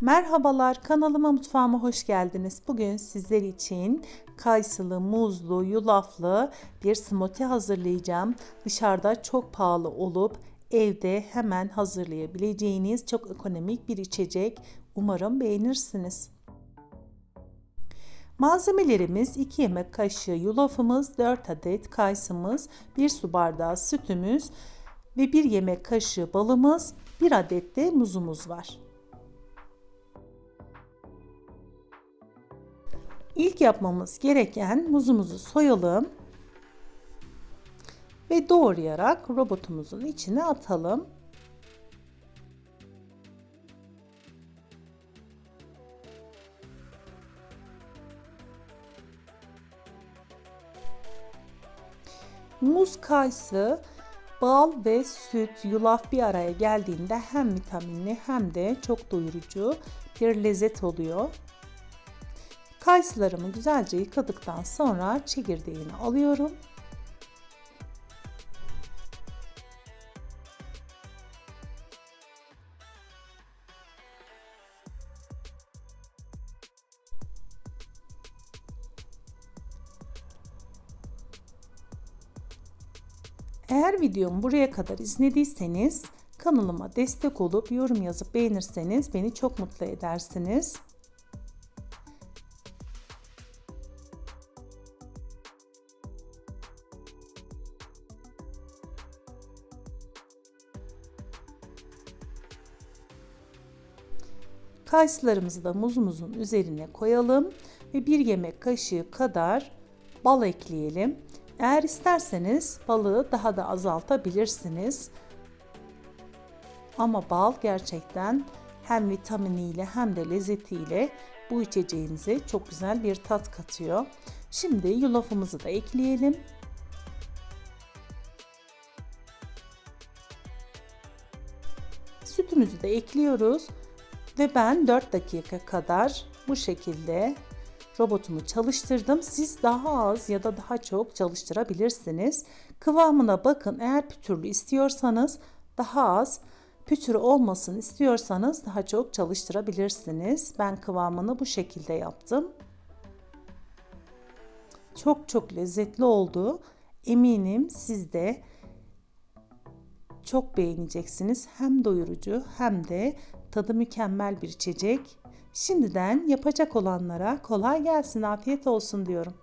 Merhabalar kanalıma mutfağıma hoş geldiniz. Bugün sizler için kayısılı, muzlu, yulaflı bir smoothie hazırlayacağım. Dışarıda çok pahalı olup evde hemen hazırlayabileceğiniz çok ekonomik bir içecek. Umarım beğenirsiniz. Malzemelerimiz 2 yemek kaşığı yulafımız, 4 adet kayısımız, 1 su bardağı sütümüz ve 1 yemek kaşığı balımız, 1 adet de muzumuz var. İlk yapmamız gereken muzumuzu soyalım ve doğrayarak robotumuzun içine atalım. Muz kayısı, bal ve süt, yulaf bir araya geldiğinde hem vitaminli hem de çok doyurucu bir lezzet oluyor. Kayısılarımı güzelce yıkadıktan sonra çekirdeğini alıyorum. Eğer videomu buraya kadar izlediyseniz kanalıma destek olup yorum yazıp beğenirseniz beni çok mutlu edersiniz. Kayısılarımızı da muzumuzun üzerine koyalım ve bir yemek kaşığı kadar bal ekleyelim. Eğer isterseniz balığı daha da azaltabilirsiniz. Ama bal gerçekten hem vitaminiyle hem de lezzetiyle bu içeceğinize çok güzel bir tat katıyor. Şimdi yulafımızı da ekleyelim. Sütümüzü de ekliyoruz ve ben 4 dakika kadar bu şekilde robotumu çalıştırdım. Siz daha az ya da daha çok çalıştırabilirsiniz. Kıvamına bakın. Eğer pütürlü istiyorsanız daha az, pütürü olmasın istiyorsanız daha çok çalıştırabilirsiniz. Ben kıvamını bu şekilde yaptım. Çok çok lezzetli oldu. Eminim siz de çok beğeneceksiniz. Hem doyurucu hem de tadı mükemmel bir içecek. Şimdiden yapacak olanlara kolay gelsin, afiyet olsun diyorum.